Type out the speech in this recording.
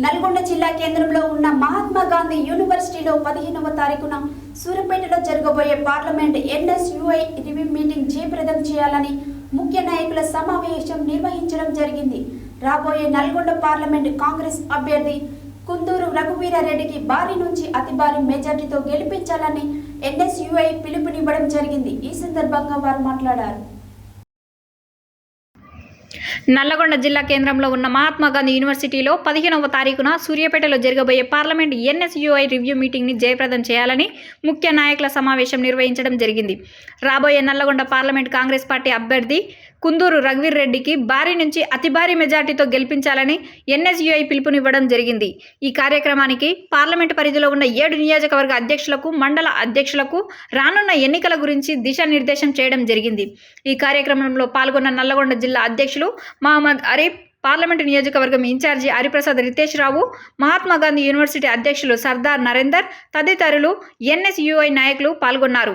నల్గొండ జిల్లా కేంద్రంలో ఉన్న మహాత్మా గాంధీ యూనివర్సిటీలో పదిహేనవ తారీఖున సూర్యపేటలో జరగబోయే పార్లమెంట్ ఎన్ఎస్యుఐ రివ్యూ మీటింగ్ జయప్రదం చేయాలని ముఖ్య నాయకుల సమావేశం నిర్వహించడం జరిగింది. రాబోయే నల్గొండ పార్లమెంట్ కాంగ్రెస్ అభ్యర్థి కుందూరు రఘువీరారెడ్డికి భారీ నుంచి అతి భారీ మెజార్టీతో గెలిపించాలని ఎన్ఎస్యుఐ పిలుపునివ్వడం జరిగింది. ఈ సందర్భంగా వారు మాట్లాడారు. నల్లగొండ జిల్లా కేంద్రంలో ఉన్న మహాత్మా గాంధీ యూనివర్సిటీలో పదిహేనవ తారీఖున సూర్యాపేటలో జరగబోయే పార్లమెంట్ ఎన్ఎస్యుఐ రివ్యూ మీటింగ్ని జయప్రదం చేయాలని ముఖ్య నాయకుల సమావేశం నిర్వహించడం జరిగింది. రాబోయే నల్లగొండ పార్లమెంట్ కాంగ్రెస్ పార్టీ అభ్యర్థి కుందూరు రఘువీర్ రెడ్డికి భారీ నుంచి అతి భారీ మెజార్టీతో గెలిపించాలని ఎన్ఎస్యుఐ పిలుపునివ్వడం జరిగింది. ఈ కార్యక్రమానికి పార్లమెంట్ పరిధిలో ఉన్న ఏడు నియోజకవర్గ అధ్యక్షులకు మండల అధ్యక్షులకు రానున్న ఎన్నికల గురించి దిశానిర్దేశం చేయడం జరిగింది. ఈ కార్యక్రమంలో పాల్గొన్న నల్లగొండ జిల్లా అధ్యక్షులు మహమ్మద్ అరీఫ్ పార్లమెంటు నియోజకవర్గం ఇన్ఛార్జి హరిప్రసాద్ రితేష్ రావు మహాత్మాగాంధీ యూనివర్సిటీ అధ్యక్షులు సర్దార్ నరేందర్ తదితరులు ఎన్ఎస్యుఐ నాయకులు పాల్గొన్నారు.